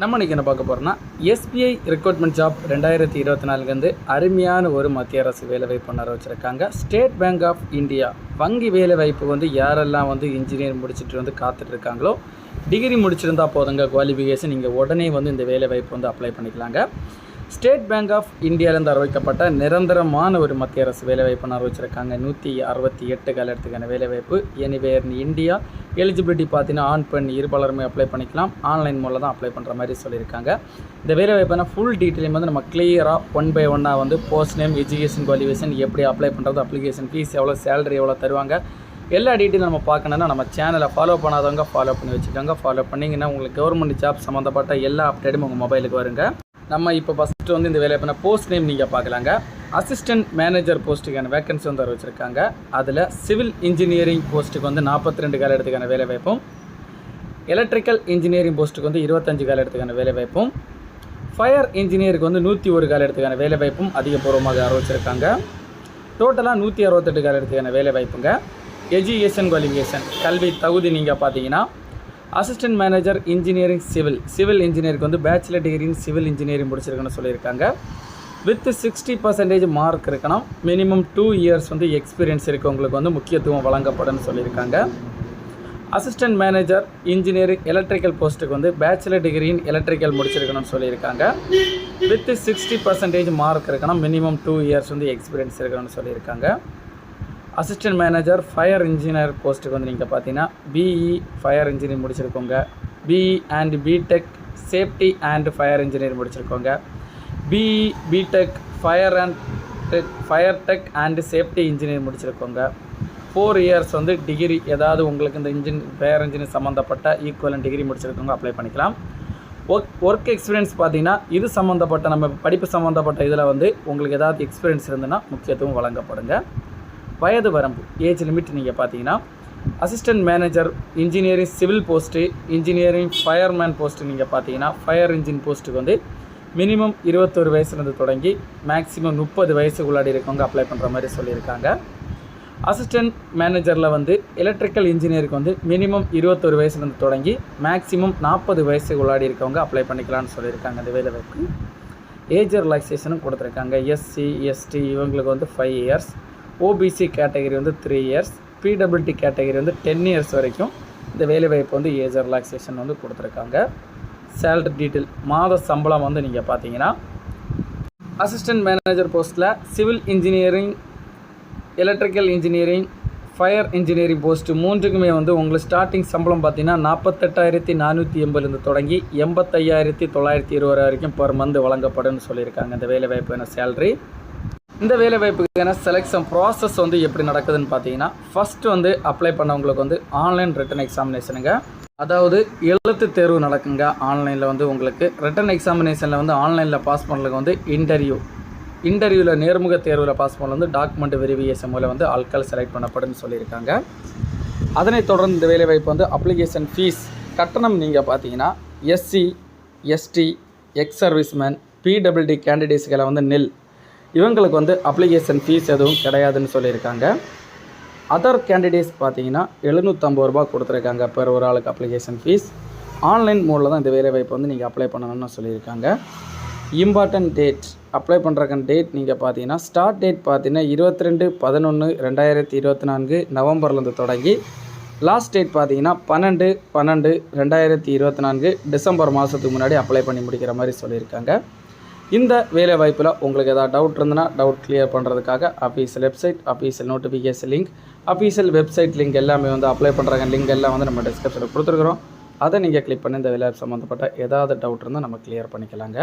நம்ம இன்றைக்கி என்ன பார்க்க போகிறோம்னா எஸ்பிஐ ரெக்ரூட்மெண்ட் ஜாப் ரெண்டாயிரத்தி இருபத்தி நாலுலேருந்து அருமையான ஒரு மத்திய அரசு வேலைவாய்ப்பு ஒன்று வச்சுருக்காங்க ஸ்டேட் பேங்க் ஆஃப் இந்தியா வங்கி வேலைவாய்ப்பு வந்து யாரெல்லாம் வந்து இன்ஜினியர் முடிச்சுட்டு வந்து காத்துட்டு இருக்காங்களோ டிகிரி முடிச்சிருந்தா போதுங்க குவாலிஃபிகேஷன் நீங்கள் உடனே வந்து இந்த வேலைவாய்ப்பு வந்து அப்ளை பண்ணிக்கலாங்க. ஸ்டேட் பேங்க் ஆஃப் இந்தியாவிலேருந்து அறிவிக்கப்பட்ட நிரந்தரமான ஒரு மத்திய அரசு வேலைவாய்ப்பு அறிவிச்சிருக்காங்க. நூற்றி அறுபத்தி எட்டு காலத்துக்கான வேலைவாய்ப்பு எனிவேர் இன் இந்தியா எலிஜிபிலிட்டி பார்த்தீங்கன்னா ஆண் பெண் இருபாலருமே அப்ளை பண்ணிக்கலாம். ஆன்லைன் மூலம் தான் அப்ளை பண்ணுற மாதிரி சொல்லியிருக்காங்க. இந்த வேலை வாய்ப்பான ஃபுல் டீட்டெயிலும் வந்து நம்ம கிளியராக ஒன் பை ஒன்னாக வந்து போஸ்ட் நேம் எஜுகேஷன் குவாலிஃபிகேஷன் எப்படி அப்ளை பண்ணுறது அப்ளிகேஷன் ஃபீஸ் எவ்வளோ சேலரி எவ்வளோ தருவாங்க எல்லா டீட்டெயிலும் நம்ம பார்க்கணுன்னா நம்ம சேனலை ஃபாலோ பண்ணாதவங்க ஃபாலோ பண்ணி வச்சுக்கோங்க. ஃபாலோ பண்ணிங்கன்னா உங்களுக்கு கவர்மெண்ட் ஜாப் சம்மந்தப்பட்ட எல்லா அப்டேட்டும் உங்கள் மொபைலுக்கு வருங்க. நம்ம இப்போ ஃபஸ்ட்டு வந்து இந்த வேலையை பண்ண போஸ்ட் நேம் நீங்கள் பார்க்கலாங்க. அசிஸ்டன்ட் மேனேஜர் போஸ்ட்டுக்கான வேகன்சி வந்து வச்சுருக்காங்க. அதில் சிவில் இன்ஜினியரிங் போஸ்ட்டுக்கு வந்து நாற்பத்தி ரெண்டு கால இடத்துக்கான வேலை வாய்ப்பும் எலக்ட்ரிக்கல் இன்ஜினியரிங் போஸ்ட்டுக்கு வந்து இருபத்தஞ்சு கால இடத்துக்கான வேலை வாய்ப்பும் ஃபயர் இன்ஜினியருக்கு வந்து நூற்றி ஒரு கால இடத்துக்கான வேலை வாய்ப்பும் அதிகபூர்வமாக அறிவிச்சிருக்காங்க. டோட்டலாக நூற்றி அறுபத்தெட்டு கால இடத்துக்கான வேலை வாய்ப்புங்க. எஜுகேஷன் குவாலிஃபிகேஷன் கல்வி தகுதி நீங்கள் பார்த்தீங்கன்னா assistant manager engineering civil civil இன்ஜினியருக்கு வந்து பேச்சுலர் டிகிரி சிவில் இன்ஜினியரிங் முடிச்சிருக்குன்னு சொல்லியிருக்காங்க. வித் சிக்ஸ்டி பர்சன்டேஜ் மார்க் இருக்கணும். மினிமம் டூ இயர்ஸ் வந்து எக்ஸ்பீரியன்ஸ் இருக்கவங்களுக்கு வந்து முக்கியத்துவம் வழங்கப்படும் சொல்லியிருக்காங்க. அசிஸ்டன்ட் மேனேஜர் இன்ஜினியரிங் எலக்ட்ரிக்கல் போஸ்ட்டுக்கு வந்து பேச்சுலர் டிகிரியின் எலக்ட்ரிக்கல் முடிச்சிருக்கணும்னு சொல்லியிருக்காங்க. வித் சிக்ஸ்டி பர்சன்டேஜ் மார்க் இருக்கணும். மினிமம் டூ இயர்ஸ் வந்து எக்ஸ்பீரியன்ஸ் இருக்கணும்னு சொல்லியிருக்காங்க. அசிஸ்டன்ட் மேனேஜர் ஃபயர் இன்ஜினியர் போஸ்ட்டுக்கு வந்து நீங்கள் பார்த்தீங்கன்னா BE fire engineer முடிச்சிருக்கோங்க. BE and BTech safety and fire engineer முடிச்சிருக்கோங்க. BE BTech fire and tech fire tech and safety engineer முடிச்சிருக்கோங்க. Four years வந்து degree ஏதாவது உங்களுக்கு இந்த இன்ஜின் ஃபயர் இன்ஜினியர் சம்மந்தப்பட்ட ஈக்குவலன் டிகிரி முடிச்சிருக்கவங்க அப்ளை பண்ணிக்கலாம். ஒர்க் ஒர்க் எக்ஸ்பீரியன்ஸ் பார்த்தீங்கன்னா இது சம்மந்தப்பட்ட நம்ம படிப்பு சம்மந்தப்பட்ட இதில் வந்து உங்களுக்கு ஏதாவது எக்ஸ்பீரியன்ஸ் இருந்துன்னா முக்கியத்துவம் வழங்கப்படுங்க. வயது வரம்பு ஏஜ் லிமிட் நீங்கள் பார்த்தீங்கன்னா assistant manager engineering civil post engineering fireman post நீங்கள் பார்த்தீங்கன்னா ஃபயர் இன்ஜின் போஸ்ட்டுக்கு வந்து மினிமம் இருபத்தொரு வயசுலேருந்து தொடங்கி மேக்ஸிமம் முப்பது வயசுக்குள்ளாடி இருக்கவங்க அப்ளை பண்ணுற மாதிரி சொல்லியிருக்காங்க. அசிஸ்டன்ட் மேனேஜரில் வந்து எலக்ட்ரிக்கல் இன்ஜினியருக்கு வந்து மினிமம் இருபத்தொரு வயசுலேருந்து தொடங்கி மேக்ஸிமம் நாற்பது வயசுக்கு உள்ளாடி இருக்கவங்க அப்ளை பண்ணிக்கலாம்னு சொல்லியிருக்காங்க இந்த வேலை வாய்ப்பு. ஏஜ் ரிலாக்ஸேஷனும் கொடுத்துருக்காங்க. எஸ்சி எஸ்டி இவங்களுக்கு வந்து ஃபைவ் இயர்ஸ் ஓபிசி கேட்டகரி வந்து த்ரீ இயர்ஸ் பிடபிள்டி கேட்டகரி வந்து டென் இயர்ஸ் வரைக்கும் இந்த வேலைவாய்ப்பு வந்து ஏஜ் ரிலாக்ஸேஷன் வந்து கொடுத்துருக்காங்க. சேலரி டீட்டெயில் மாத சம்பளம் வந்து நீங்கள் பார்த்தீங்கன்னா அசிஸ்டன்ட் மேனேஜர் போஸ்ட்டில் civil engineering electrical engineering fire engineering post மூன்றுக்குமே வந்து உங்களுக்கு ஸ்டார்டிங் சம்பளம் பார்த்தீங்கன்னா நாற்பத்தெட்டாயிரத்தி நானூற்றி எண்பதுலேருந்து தொடங்கி எண்பத்தையாயிரத்தி தொள்ளாயிரத்தி இருபது வரைக்கும் பர் மந்த் வழங்கப்படும்னு சொல்லியிருக்காங்க. இந்த வேலை வாய்ப்பான சேலரி இந்த வேலை வாய்ப்புக்கான செலெக்ஷன் ப்ராசஸ் வந்து எப்படி நடக்குதுன்னு பார்த்தீங்கன்னா ஃபஸ்ட்டு வந்து அப்ளை பண்ணவங்களுக்கு வந்து ஆன்லைன் ரிட்டன் எக்ஸாமினேஷனுங்க அதாவது எழுத்து தேர்வு நடக்குங்க ஆன்லைனில் வந்து உங்களுக்கு. ரிட்டன் எக்ஸாமினேஷனில் வந்து ஆன்லைனில் பாஸ் பண்ணுறதுக்கு வந்து இன்டர்வியூ இன்டர்வியூவில் நேர்முக தேர்வில் பாஸ் பண்ண வந்து டாக்குமெண்ட் வெரிஃபிகேஷன் மூலம் வந்து ஆட்கள் செலக்ட் பண்ணப்படும்னு சொல்லியிருக்காங்க. அதனைத் தொடர்ந்து இந்த வேலைவாய்ப்பு வந்து அப்ளிகேஷன் ஃபீஸ் கட்டணம் நீங்கள் பார்த்தீங்கன்னா SC ST ex serviceman PWD கேண்டிடேட்ஸ்களை வந்து நெல் இவங்களுக்கு வந்து அப்ளிகேஷன் ஃபீஸ் எதுவும் கிடையாதுன்னு சொல்லியிருக்காங்க. அதர் கேண்டிடேட்ஸ் பார்த்தீங்கன்னா எழுநூற்றம்பது ரூபா கொடுத்துருக்காங்க பெர் ஒரு ஆளுக்கு அப்ளிகேஷன் ஃபீஸ் ஆன்லைன் மோடில் தான் இந்த வேலைவாய்ப்பு வந்து நீங்கள் அப்ளை பண்ணணும்னு சொல்லியிருக்காங்க. இம்பார்ட்டன்ட் டேட் அப்ளை பண்ணுறக்கான டேட் நீங்கள் பார்த்தீங்கன்னா ஸ்டார்ட் டேட் பார்த்தீங்கன்னா இருபத்தி ரெண்டு பதினொன்று ரெண்டாயிரத்தி இருபத்தி நான்கு நவம்பர்லேருந்து தொடங்கி லாஸ்ட் டேட் பார்த்தீங்கன்னா பன்னெண்டு பன்னெண்டு ரெண்டாயிரத்தி இருபத்தி நான்கு டிசம்பர் மாதத்துக்கு முன்னாடி அப்ளை பண்ணி முடிக்கிற மாதிரி சொல்லியிருக்காங்க. இந்த வேலை வாய்ப்பில் உங்களுக்கு ஏதாவது டவுட் இருந்ததுன்னா டவுட் கிளியர் பண்ணுறதுக்காக ஆஃபீஸ் வெப்சைட் ஆஃபீஸில் notification link official website link எல்லாமே வந்து அப்ளை பண்ணுறாங்க லிங்க் எல்லாம் வந்து நம்ம டிஸ்கிரிப்ஷனில் கொடுத்துருக்குறோம். அதை நீங்கள் கிளிக் பண்ணி இந்த விளையாட்டு சம்மந்தப்பட்ட ஏதாவது டவுட் இருந்தால் நம்ம கிளியர் பண்ணிக்கலாங்க.